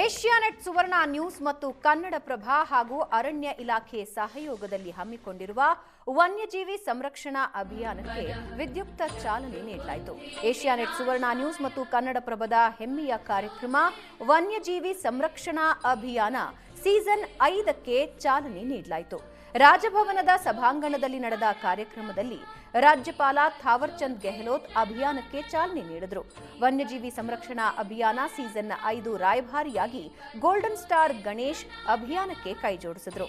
Asianet Suvarna news ಮತ್ತು ಕನ್ನಡಪ್ರಭ ಹಾಗೂ ಅರಣ್ಯ ಇಲಾಖೆ ಸಹಯೋಗದಲ್ಲಿ ಹಮ್ಮಿಕೊಂಡಿರುವ ವನ್ಯಜೀವಿ ಸಂರಕ್ಷಣಾ ಅಭಿಯಾನಕ್ಕೆ ವಿದ್ಯುಕ್ತ ಚಾಲನೆ ನೀಡಲಾಯಿತು. ಏಷ್ಯಾನೆಟ್ ಸುವರ್ಣ ನ್ಯೂಸ್ ಮತ್ತು ಕನ್ನಡಪ್ರಭದ ಹೆಮ್ಮೆಯ ಕಾರ್ಯಕ್ರಮ ವನ್ಯಜೀವಿ ಸಂರಕ್ಷಣಾ ಅಭಿಯಾನ ಸೀಸನ್ ಐದಕ್ಕೆ ಚಾಲನೆ ನೀಡಲಾಯಿತು. ರಾಜಭವನದ ಸಭಾಂಗಣದಲ್ಲಿ ನಡೆದ ಕಾರ್ಯಕ್ರಮದಲ್ಲಿ ರಾಜ್ಯಪಾಲ ಥಾವರ್ಚಂದ್ ಗೆಹ್ಲೋತ್ ಅಭಿಯಾನಕ್ಕೆ ಚಾಲನೆ ನೀಡಿದರು. ವನ್ಯಜೀವಿ ಸಂರಕ್ಷಣಾ ಅಭಿಯಾನ ಸೀಸನ್ ಐದು ರಾಯಭಾರಿಯಾಗಿ ಗೋಲ್ಡನ್ ಸ್ಟಾರ್ ಗಣೇಶ್ ಅಭಿಯಾನಕ್ಕೆ ಕೈಜೋಡಿಸಿದರು.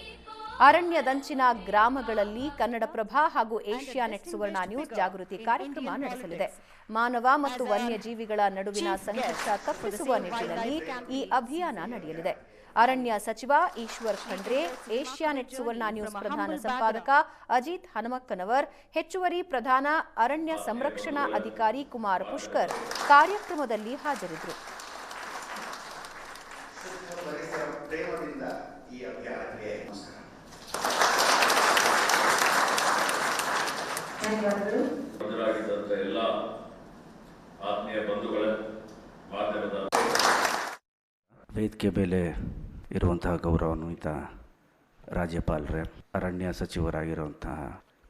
ಅರಣ್ಯದಂಚಿನ ಗ್ರಾಮಗಳಲ್ಲಿ ಕನ್ನಡಪ್ರಭ ಹಾಗೂ ಏಷ್ಯಾನೆಟ್ ಸುವರ್ಣ ನ್ಯೂಸ್ ಜಾಗೃತಿ ಕಾರ್ಯಕ್ರಮ ನಡೆಸಲಿದೆ. ಮಾನವ ಮತ್ತು ವನ್ಯಜೀವಿಗಳ ನಡುವಿನ ಸಂಘರ್ಷ ತಪ್ಪಿಸುವ ನಿಟ್ಟಿನಲ್ಲಿ ಈ ಅಭಿಯಾನ ನಡೆಯಲಿದೆ. ಅರಣ್ಯ ಸಚಿವ ಈಶ್ವರ್ ಖಂಡ್ರೆ ಏಷ್ಯಾನೆಟ್ ಸುವರ್ಣ ನ್ಯೂಸ್ ಪ್ರಧಾನ ಸಂಪಾದಕ ಅಜಿತ್ ಹನುಮಕ್ಕನವರ್ ಹೆಚ್ಚುವರಿ ಪ್ರಧಾನ ಅರಣ್ಯ ಸಂರಕ್ಷಣಾ ಅಧಿಕಾರಿ ಕುಮಾರ್ ಪುಷ್ಕರ್ ಕಾರ್ಯಕ್ರಮದಲ್ಲಿ ಹಾಜರಿದ್ದರು ಪರಿಸರ ಪ್ರೇಮದಿಂದ ಈ ಅಭಿಯಾನಕ್ಕೆ ನಮಸ್ಕಾರ ಹಾಜರಾಗಿದ್ದಂಥ ಎಲ್ಲ ಆತ್ಮೀಯ ಬಂಧುಗಳೇ ಮಾಧ್ಯಮದ ವೇದಿಕೆ ಮೇಲೆ ಇರುವಂತಹ ಗೌರವಾನ್ವಿತ ರಾಜ್ಯಪಾಲರೇ ಅರಣ್ಯ ಸಚಿವರಾಗಿರುವಂತಹ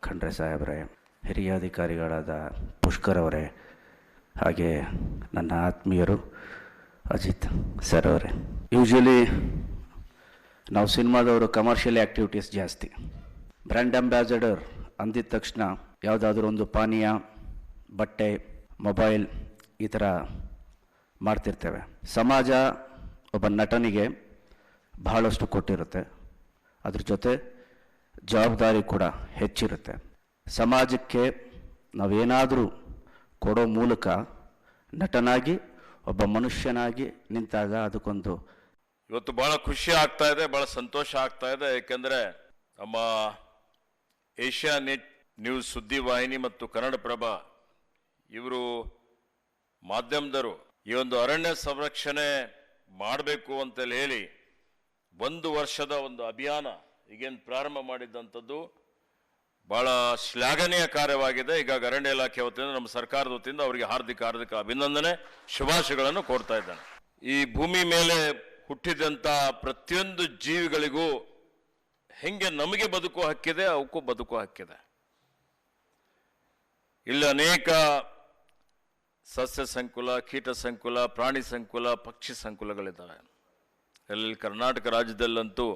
ಖಂಡ್ರೆ ಸಾಹೇಬ್ರೆ ಹಿರಿಯ ಅಧಿಕಾರಿಗಳಾದ ಪುಷ್ಕರ್ ಅವರೇ ಹಾಗೆ ನನ್ನ ಆತ್ಮೀಯರು ಅಜಿತ್ ಸರ್ ಅವರೇ. ಯೂಶ್ವಲಿ ನಾವು ಸಿನಿಮಾದವರು ಕಮರ್ಷಿಯಲ್ ಆ್ಯಕ್ಟಿವಿಟೀಸ್ ಜಾಸ್ತಿ. ಬ್ರ್ಯಾಂಡ್ ಅಂಬಾಸಡರ್ ಅಂದಿದ ತಕ್ಷಣ ಯಾವುದಾದ್ರೂ ಒಂದು ಪಾನೀಯ, ಬಟ್ಟೆ, ಮೊಬೈಲ್ ಈ ಥರ ಮಾಡ್ತಿರ್ತೇವೆ. ಸಮಾಜ ಒಬ್ಬ ನಟನಿಗೆ ಬಹಳಷ್ಟು ಕೊಟ್ಟಿರುತ್ತೆ. ಅದ್ರ ಜೊತೆ ಜವಾಬ್ದಾರಿ ಕೂಡ ಹೆಚ್ಚಿರುತ್ತೆ. ಸಮಾಜಕ್ಕೆ ನಾವೇನಾದರೂ ಕೊಡೋ ಮೂಲಕ ನಟನಾಗಿ, ಒಬ್ಬ ಮನುಷ್ಯನಾಗಿ ನಿಂತಾಗ ಅದಕ್ಕೊಂದು ಇವತ್ತು ಭಾಳ ಖುಷಿ ಆಗ್ತಾ ಇದೆ ಭಾಳ ಸಂತೋಷ ಆಗ್ತಾ ಇದೆ. ಏಕೆಂದರೆ ನಮ್ಮ ಏಷ್ಯಾ ನೆಟ್ ನ್ಯೂಸ್ ಸುದ್ದಿವಾಹಿನಿ ಮತ್ತು ಕನ್ನಡಪ್ರಭ ಇವರು ಮಾಧ್ಯಮದರು, ಈ ಒಂದು ಅರಣ್ಯ ಸಂರಕ್ಷಣೆ ಮಾಡಬೇಕು ಅಂತೇಳಿ ಹೇಳಿ, ಒಂದು ವರ್ಷದ ಒಂದು ಅಭಿಯಾನ ಈಗೇನು ಪ್ರಾರಂಭ ಮಾಡಿದ್ದಂಥದ್ದು ಬಹಳ ಶ್ಲಾಘನೀಯ ಕಾರ್ಯವಾಗಿದೆ. ಈಗ ಅರಣ್ಯ ಇಲಾಖೆ ವತಿಯಿಂದ ನಮ್ಮ ಸರ್ಕಾರದ ವತಿಯಿಂದ ಅವರಿಗೆ ಹಾರ್ದಿಕ ಹಾರ್ದಿಕ ಅಭಿನಂದನೆ, ಶುಭಾಶಯಗಳನ್ನು ಕೋರ್ತಾ ಇದ್ದಾನೆ. ಈ ಭೂಮಿ ಮೇಲೆ ಹುಟ್ಟಿದಂತ ಪ್ರತಿಯೊಂದು ಜೀವಿಗಳಿಗೂ ಹೆಂಗೆ ನಮಗೆ ಬದುಕು ಹಕ್ಕಿದೆ ಅವಕ್ಕೂ ಬದುಕು ಹಕ್ಕಿದೆ ಇಲ್ಲಿ ಅನೇಕ ಸಸ್ಯ ಸಂಕುಲ, ಕೀಟ ಸಂಕುಲ, ಪ್ರಾಣಿ ಸಂಕುಲ, ಪಕ್ಷಿ ಸಂಕುಲಗಳಿದ್ದಾವೆ. ಎಲ್ಲೆಲ್ಲಿ ಕರ್ನಾಟಕ ರಾಜ್ಯದಲ್ಲಂತೂ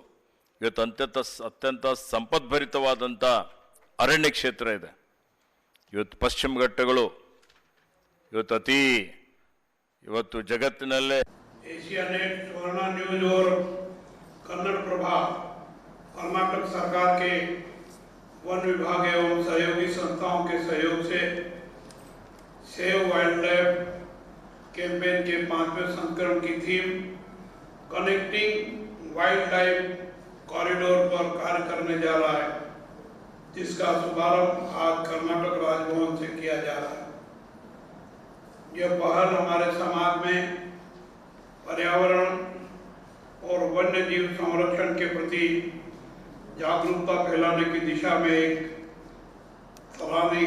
ಇವತ್ತು ಅತ್ಯಂತ ಅತ್ಯಂತ ಸಂಪದ್ಭರಿತವಾದಂಥ ಅರಣ್ಯ ಕ್ಷೇತ್ರ ಇದೆ. ಇವತ್ತು ಪಶ್ಚಿಮ ಘಟ್ಟಗಳು ಇವತ್ತು ಅತಿ, ಇವತ್ತು ಜಗತ್ತಿನಲ್ಲೇ Asianet news save wildlife campaign के पाँचवें संस्करण की theme, connecting wildlife corridor पर कार्य करने जा रहा है, जिसका शुभारंभ आज कर्नाटक राजभवन से किया जा रहा है। यह पहल हमारे समाज में पर्यावरण और वन्य जीव संरक्षण के प्रति जागरूकता फैलाने की दिशा में एक सराहनीय